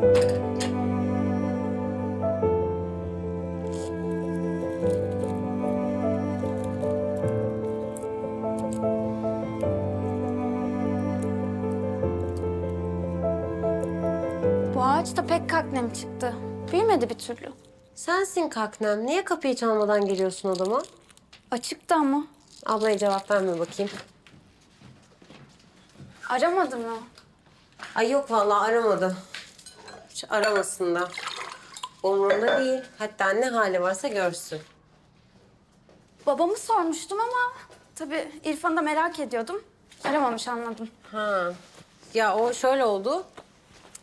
Bu ağaç da pek kaknem çıktı. Büyümedi bir türlü. Sensin kaknem. Niye kapıyı çalmadan geliyorsun odama? Açıktı ama. Ablaya cevap verme bakayım. Aramadı mı? Ay yok vallahi aramadı. Hiç aramasın da. Umurumda değil. Hatta ne hali varsa görsün. Babamı sormuştum ama tabii İrfan'ı da merak ediyordum. Aramamış anladım. Ha. Ya o şöyle oldu.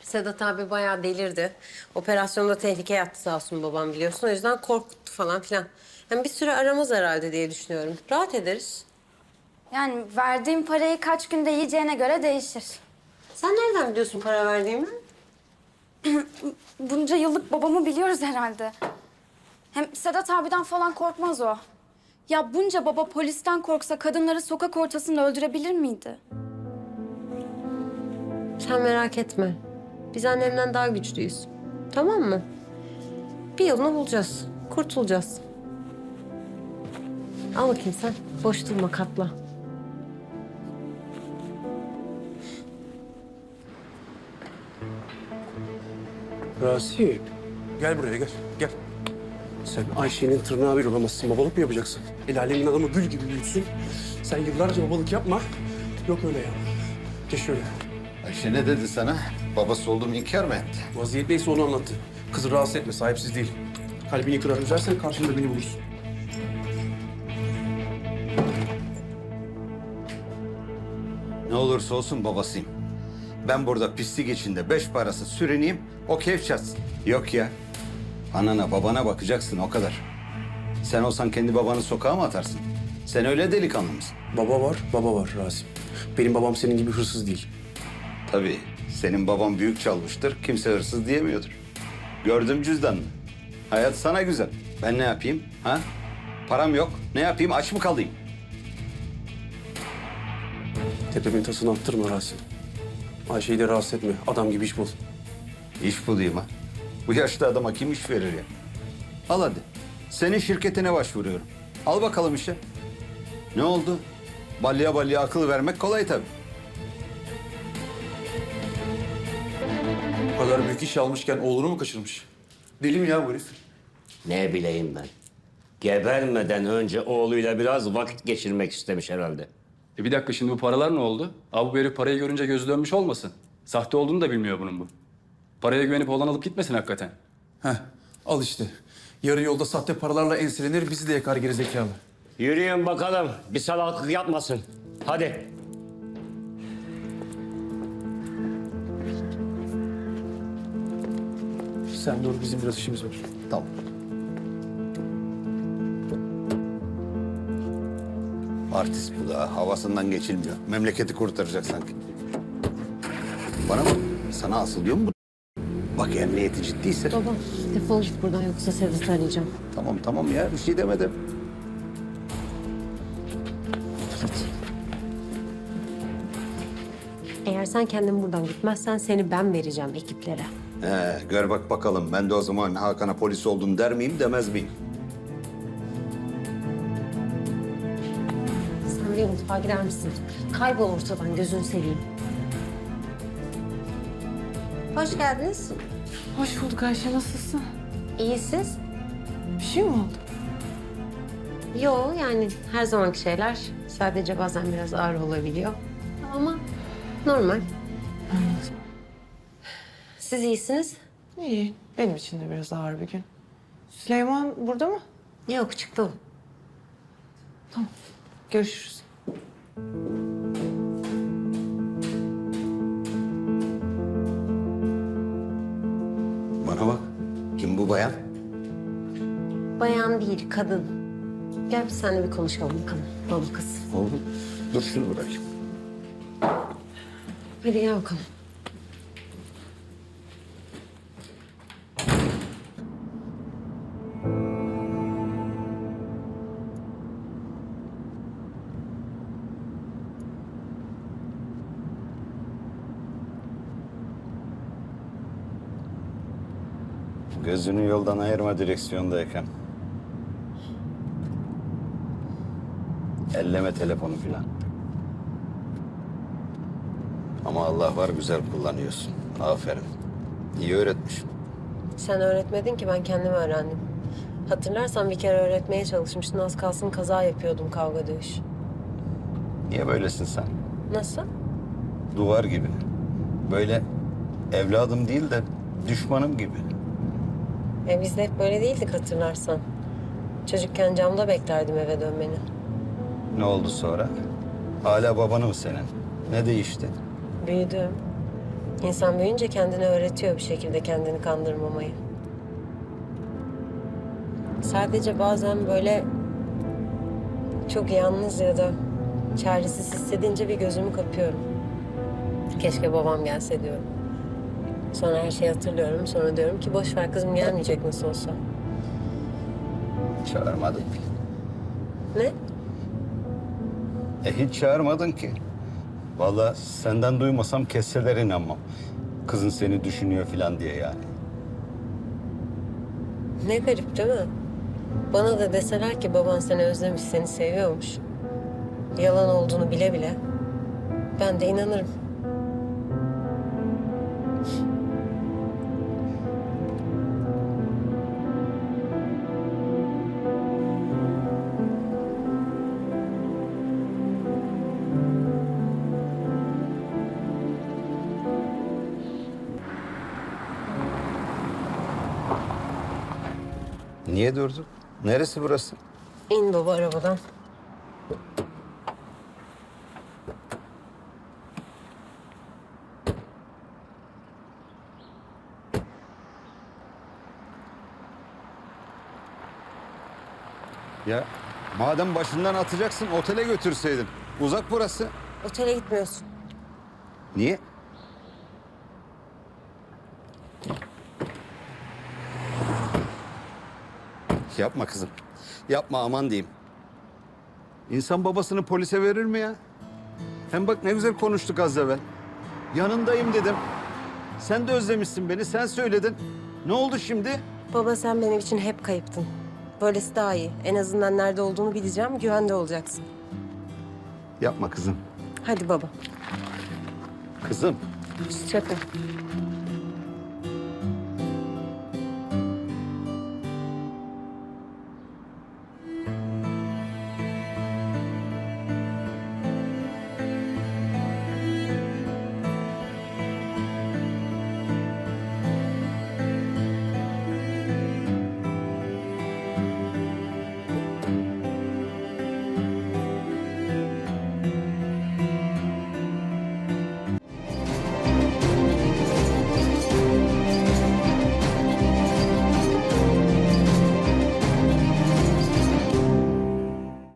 Sedat abi bayağı delirdi. Operasyonda tehlikeye attı sağ olsun babam biliyorsun. O yüzden korkuttu falan filan. Yani bir süre aramaz herhalde diye düşünüyorum. Rahat ederiz. Yani verdiğim parayı kaç günde yiyeceğine göre değişir. Sen nereden biliyorsun para verdiğimi? Bunca yıllık babamı biliyoruz herhalde. Hem Sedat abiden falan korkmaz o. Ya bunca baba polisten korksa kadınları sokak ortasında öldürebilir miydi? Sen merak etme. Biz annemden daha güçlüyüz. Tamam mı? Bir yolunu bulacağız. Kurtulacağız. Al bakayım sen. Boş durma katla. Rasip, gel buraya gel, gel. Sen Ayşe'nin tırnağı bir olamazsın. Babalık mı yapacaksın? El alemin adamı gül gibi büyütsün. Sen yıllarca babalık yapma. Yok öyle ya. Geç şöyle. Ayşe ne dedi sana? Babası olduğumu inkar mı etti? Vaziyet neyse onu anlattı. Kızı rahatsız etme, sahipsiz değil. Kalbini kırar üzersen karşında beni bulursun. Ne olursa olsun babasıyım. Ben burada pislik içinde beş parası sürüneyim, o keyif çatsın. Yok ya. Anana babana bakacaksın o kadar. Sen olsan kendi babanı sokağa mı atarsın? Sen öyle delikanlı mısın? Baba var, baba var Rasip. Benim babam senin gibi hırsız değil. Tabii senin baban büyük çalmıştır, kimse hırsız diyemiyordur. Gördüm cüzdanını. Hayat sana güzel. Ben ne yapayım? Ha? Param yok. Ne yapayım? Aç mı kalayım? Tepemin tasını attırma Rasim. Ayşe'yi de rahatsız etme. Adam gibi iş bul. İş bulayım ha. Bu yaşta adama kim iş verir ya? Al hadi. Senin şirketine başvuruyorum. Al bakalım işe. Ne oldu? Balya balya akıl vermek kolay tabii. Bu kadar büyük iş almışken oğlunu mu kaçırmış? Deli mi ya bu herif? Ne bileyim ben. Gebermeden önce oğluyla biraz vakit geçirmek istemiş herhalde. E bir dakika şimdi bu paralar ne oldu? Abi bu herif parayı görünce gözü dönmüş olmasın? Sahte olduğunu da bilmiyor bunun bu. Paraya güvenip oğlan alıp gitmesin hakikaten. Heh, al işte. Yarı yolda sahte paralarla enselenir, bizi de yakar gerizekalı. Yürüyün bakalım. Bir salaklık yapmasın. Hadi. Sen dur, bizim biraz işimiz var. Tamam. Artist bu da. Havasından geçilmiyor. Memleketi kurtaracak sanki. Bana bak. Sana asılıyor mu bu? Bak eğer niyeti ciddiyse. Baba defol git buradan yoksa Sedat'ı arayacağım. Tamam tamam ya bir şey demedim. Eğer sen kendin buradan gitmezsen seni ben vereceğim ekiplere. He, gör bak bakalım. Ben de o zaman Hakan'a polis oldum der miyim demez miyim? Mutfağa girer misin? Kaybol ortadan gözünü seveyim. Hoş geldiniz. Hoş bulduk Ayşe, nasılsın? İyi siz? Bir şey mi oldu? Yo yani her zamanki şeyler. Sadece bazen biraz ağır olabiliyor. Ama normal. Siz iyisiniz? İyi, benim için de biraz ağır bir gün. Süleyman burada mı? Yok çıktım. Görüşürüz. Bu bayan? Bayan değil kadın. Gel biz seninle bir konuşalım bakalım. Baba kız. Oğlum dur şunu bırakayım. Hadi gel bakalım. Gözünü yoldan ayırma direksiyondayken. Elleme telefonu filan. Ama Allah var güzel kullanıyorsun. Aferin. İyi öğretmiş. Sen öğretmedin ki ben kendim öğrendim. Hatırlarsan bir kere öğretmeye çalışmıştın. Az kalsın kaza yapıyordum kavga dövüş. Niye böylesin sen? Nasıl? Duvar gibi. Böyle evladım değil de düşmanım gibi. E biz de hep böyle değildik hatırlarsan. Çocukken camda beklerdim eve dönmeni. Ne oldu sonra? Hala babanı mı senin? Ne değişti? Büyüdüm. İnsan büyüyünce kendini öğretiyor bir şekilde kendini kandırmamayı. Sadece bazen böyle çok yalnız ya da çaresiz hissedince bir gözümü kapıyorum. Keşke babam gelse diyorum. Sonra her şeyi hatırlıyorum. Sonra diyorum ki boş ver kızım gelmeyecek nasıl olsa. Çağırmadın ki. Ne? E hiç çağırmadın ki. Vallahi senden duymasam kesseler inanmam. Kızın seni düşünüyor falan diye yani. Ne garip değil mi? Bana da deseler ki baban seni özlemiş, seni seviyormuş. Yalan olduğunu bile bile. Ben de inanırım. Niye durduk? Neresi burası? İn baba arabadan. Ya madem başından atacaksın otele götürseydin. Uzak burası. Otele gitmiyorsun. Niye? Yapma kızım. Yapma aman diyeyim. İnsan babasını polise verir mi ya? Hem bak ne güzel konuştuk az evvel. Yanındayım dedim. Sen de özlemişsin beni, sen söyledin. Ne oldu şimdi? Baba sen benim için hep kayıptın. Böylesi daha iyi. En azından nerede olduğunu bileceğim, güvende olacaksın. Yapma kızım. Hadi baba. Kızım. Çakın.